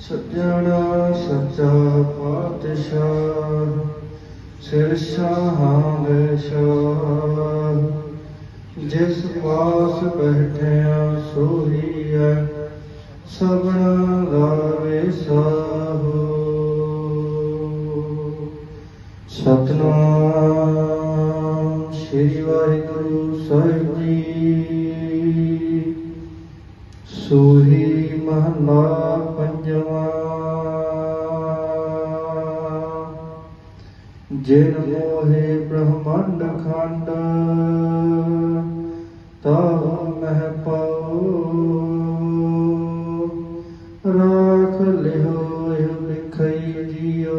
ਸੱਜਣਾ ਸੱਚਾ ਪਾਤਸ਼ਾਹ, ਸਿਰ ਸ਼ਾਹਾਂ ਦੇ ਸ਼ਾਹ ਜਿਸ ਪਾਸ ਬੈਠਿਆ ਸੋਈ ਹੈ ਸਭਨਾ ਦਾ ਵਿਸਾਹੋ ਸਤਨਾਮ ਸ੍ਰੀ ਵਾਹਿਗੁਰੂ ਸਾਹਿਬ ਜੀ। ਸੋਹੀ ਮਹਲਾ ਪੰਜਵਾ। ਜਿਨ ਮੋਹੇ ਬ੍ਰਹਮੰਡ ਖੰਡ, ਤਾ ਮਹਿ ਪਾਉ। ਰਾਖ ਲਿਓ ਇਹ ਲਿਖਈ ਜਿਉ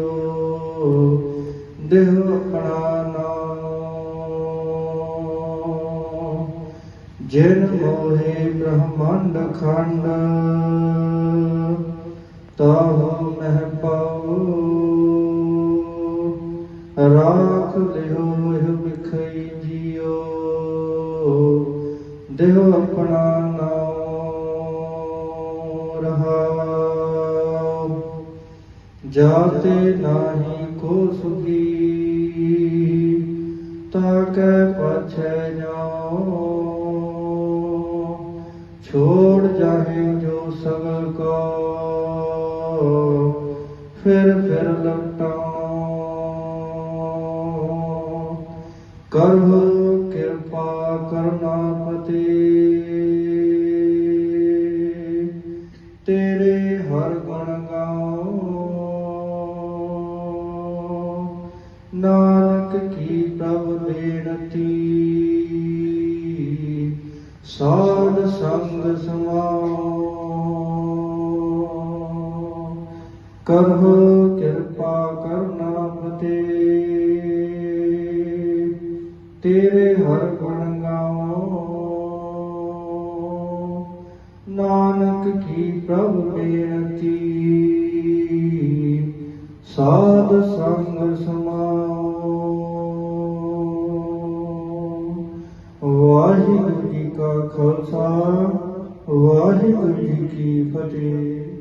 ਦੇਹ ਆਪਣਾ ਨਾਮ ਜਿਨ ਮੋਹੇ ਬ੍ਰਹਮੰਡ ਖੰਡ ਤਾਹੁ ਮਹਿ ਪਾਉ। ਰਾਖ ਲਿਓ ਇਹ ਵਿਖਈ ਜਿਉ ਦੇਹ ਆਪਣਾ ਨਾਮ ਰਹਾਉ। ਜਾਤੇ ਨਾਹੀ ਕੋ ਸੁਖੀ, ਤਾ ਤਾਕੈ ਪਾਛੈ ਜਾਓ ਛੋੜ ਜਾਹੇ ਜੋ ਸਗਲ ਕੋ। ਫਿਰ ਫਿਰ ਲਟਾਉ ਕਰਹੁ ਕਿਰਪਾ ਕਰਨਾਪਤੀ ਤੇਰੇ ਹਰ ਗੁਣ ਗਾਉ। ਨਾਨਕ ਕੀ ਪ੍ਰਭ ਬੇਨਤੀ ਸਾਧ ਸੰਗ ਸਮਾਉ। ਕਰਹੁ ਕਿਰਪਾ ਕਰਨਾ ਪਤੇ ਤੇਰੇ ਹਰ ਗੁਣ ਗਾਉ ਨਾਨਕ ਕੀ ਪ੍ਰਭ ਬੇਨਤੀ। ਸਾਧ ਸੰਗ ਸਮਾਉ। ਵਾਹਿਗੁਰੂ ਜੀ ਕਾ ਖਾਲਸਾ, ਵਾਹਿਗੁਰੂ ਜੀ ਕੀ ਫਤਿਹ।